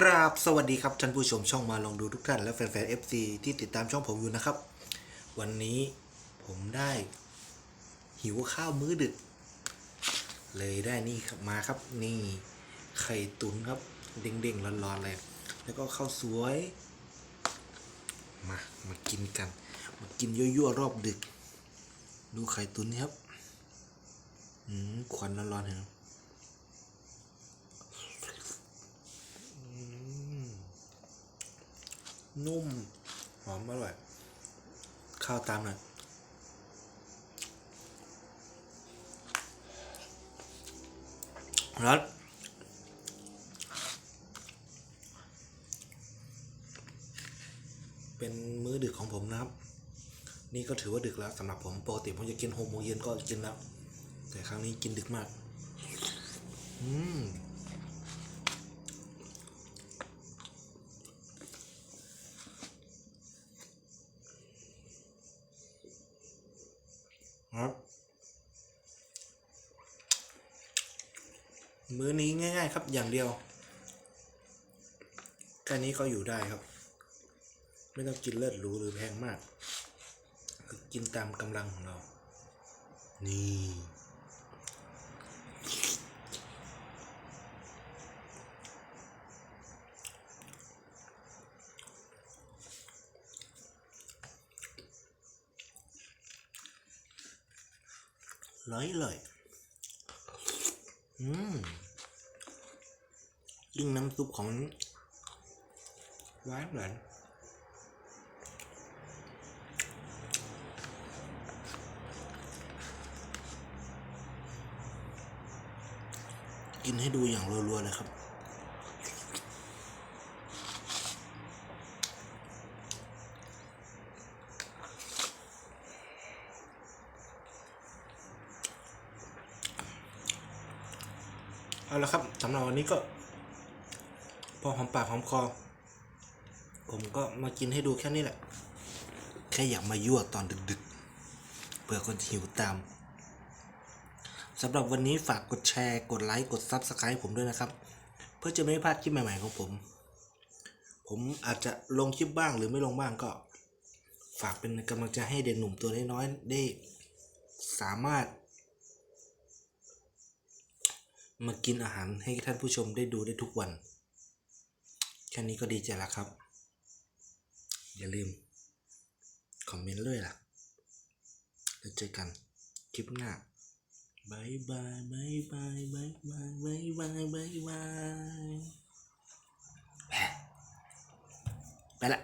กราบสวัสดีครับท่านผู้ชมช่องมาลองดูทุกท่านและแฟนๆ FC ที่ติดตามช่องผมอยู่นะครับ วันนี้ผมได้ หิวข้าวมื้อดึก เลยได้นี่ครับมาครับ นี่ไข่ตุ๋นครับ เด้งๆร้อนๆเลย แล้วก็ข้าวสวย มามากินกัน มากินยั่วๆรอบดึก ดูไข่ตุ๋นนี่ครับ อืมควันร้อนๆเห็นไหม นุ่ม หอมอร่อย ข้าวตามหน่อยแล้วเป็นมื้อดึกของผมนะครับ นี่ก็ถือว่าดึกแล้วสำหรับผมปกติผมจะกินหกโมงเย็นก็กินแล้ว แต่ครั้งนี้กินดึกมาก อืม มื้อนี้ง่าย ๆ ครับอย่างเดียวแค่นี้ก็อยู่ได้ครับ ไม่ต้องกินเลิศหรูหรือแพงมากคือกินตามกำลังของเรา นี่เลยเลย อืมยิ่งน้ำซุปของหวานหวานกินให้ดูอย่างรัวๆเลยครับ เอาละครับสำหรับวันนี้ก็ พอหอมปากหอมคอ ผมก็มากินให้ดูแค่นี้แหละ แค่อยากมายั่วตอนดึกๆเผื่อคนหิวตามสำหรับวันนี้ฝากกดแชร์ กดไลค์ กด Subscribe ผมด้วยนะครับ เพื่อจะไม่พลาดคลิปใหม่ ๆ ของผม ผมอาจจะลงคลิปบ้างหรือไม่ลงบ้างก็ ฝากเป็นกำลังใจให้เด็กหนุ่มตัวน้อยๆได้สามารถ มากินอาหารให้ท่านผู้ชมได้ดูได้ทุกวัน แค่นี้ก็ดีใจแล้วครับ อย่าลืม คอมเมนต์เลยล่ะ แล้วเจอกันคลิปหน้าบายบายบายบายบายบายบายบายบายบายไปละ